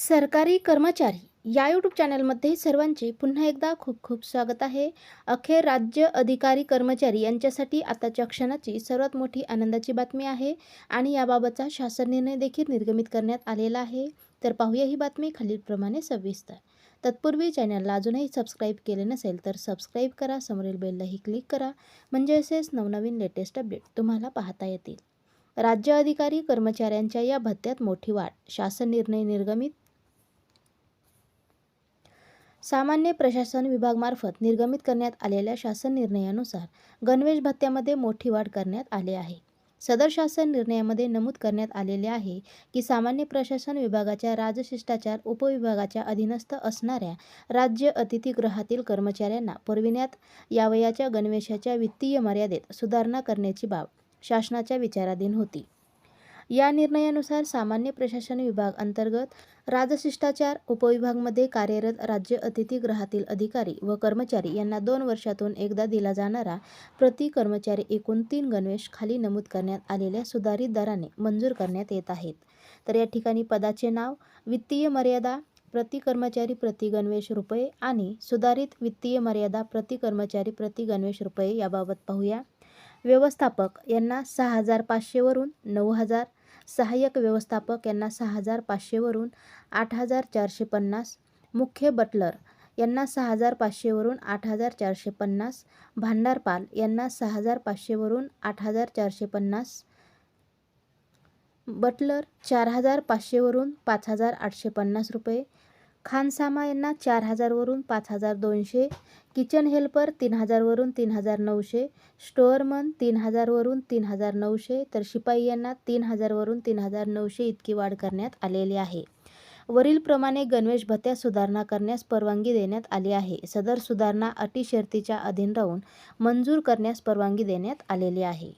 सरकारी कर्मचारी या यूट्यूब चॅनलमध्ये सर्वांचे पुन्हा एकदा खूप खूप स्वागत आहे. अखेर राज्य अधिकारी कर्मचारी यांच्यासाठी आताच्या क्षणाची सर्वात मोठी आनंदाची बातमी आहे आणि याबाबतचा शासन निर्णय देखील निर्गमित करण्यात आलेला आहे. तर पाहूया ही बातमी खालीलप्रमाणे सविस्तर. तत्पूर्वी चॅनलला अजूनही सबस्क्राईब केले नसेल तर सबस्क्राईब करा समोरील बेललाही क्लिक करा. म्हणजे असेच नवनवीन लेटेस्ट अपडेट तुम्हाला पाहता येतील. राज्य अधिकारी कर्मचाऱ्यांच्या या भत्त्यात मोठी वाढ. शासन निर्णय निर्गमित सामान्य प्रशासन विभागामार्फत निर्गमित करण्यात आलेल्या शासन निर्णयानुसार गणवेश भत्त्यामध्ये मोठी वाढ करण्यात आली आहे. सदर शासन निर्णयामध्ये नमूद करण्यात आलेले आहे की सामान्य प्रशासन विभागाच्या राजशिष्टाचार उपविभागाच्या अधीनस्थ असणाऱ्या राज्य अतिथीगृहातील कर्मचाऱ्यांना पुरविण्यात यावयाच्या गणवेशाच्या वित्तीय मर्यादेत सुधारणा करण्याची बाब शासनाच्या विचाराधीन होती. या निर्णयानुसार सामान्य प्रशासन विभाग अंतर्गत राजशिष्टाचार उपविभागमध्ये कार्यरत राज्य अतिथीगृहातील अधिकारी व कर्मचारी यांना दोन वर्षातून एकदा दिला जाणारा प्रति कर्मचारी एकूण तीन गणवेश खाली नमूद करण्यात आलेल्या सुधारित दराने मंजूर करण्यात येत आहेत. तर या ठिकाणी पदाचे नाव वित्तीय मर्यादा प्रति कर्मचारी प्रति गणवेश रुपये आणि सुधारित वित्तीय मर्यादा प्रति कर्मचारी प्रति गणवेश रुपये याबाबत पाहूया. व्यवस्थापक यांना सहा हजार पाचशेवरून नऊ हजार सहाय्यक व्यवस्थापक यांना सहा हजार पाचशेवरून आठ हजार चारशे पन्नास. मुख्य बटलर यांना सहा हजार पाचशेवरून आठ हजार चारशे पन्नास. भांडारपाल यांना सहा हजार पाचशेवरून आठ हजार चारशे पन्नास. बटलर चार हजार पाचशेवरून पाच हजार आठशे पन्नास रुपये. खानसामा यांना चार हजारवरून पाच हजार दोनशे किचन हेल्पर तीन हजारवरून तीन हजार नऊशे स्टोअरमन तीन हजारवरून तीन हजार नऊशे तर शिपाई यांना तीन हजारवरून तीन हजार नऊशे इतकी वाढ करण्यात आलेली आहे. वरीलप्रमाणे गणवेश भत्त्यात सुधारणा करण्यास परवानगी देण्यात आली आहे. सदर सुधारणा अटी शर्तीच्या अधीन राहून मंजूर करण्यास परवानगी देण्यात आलेली आहे.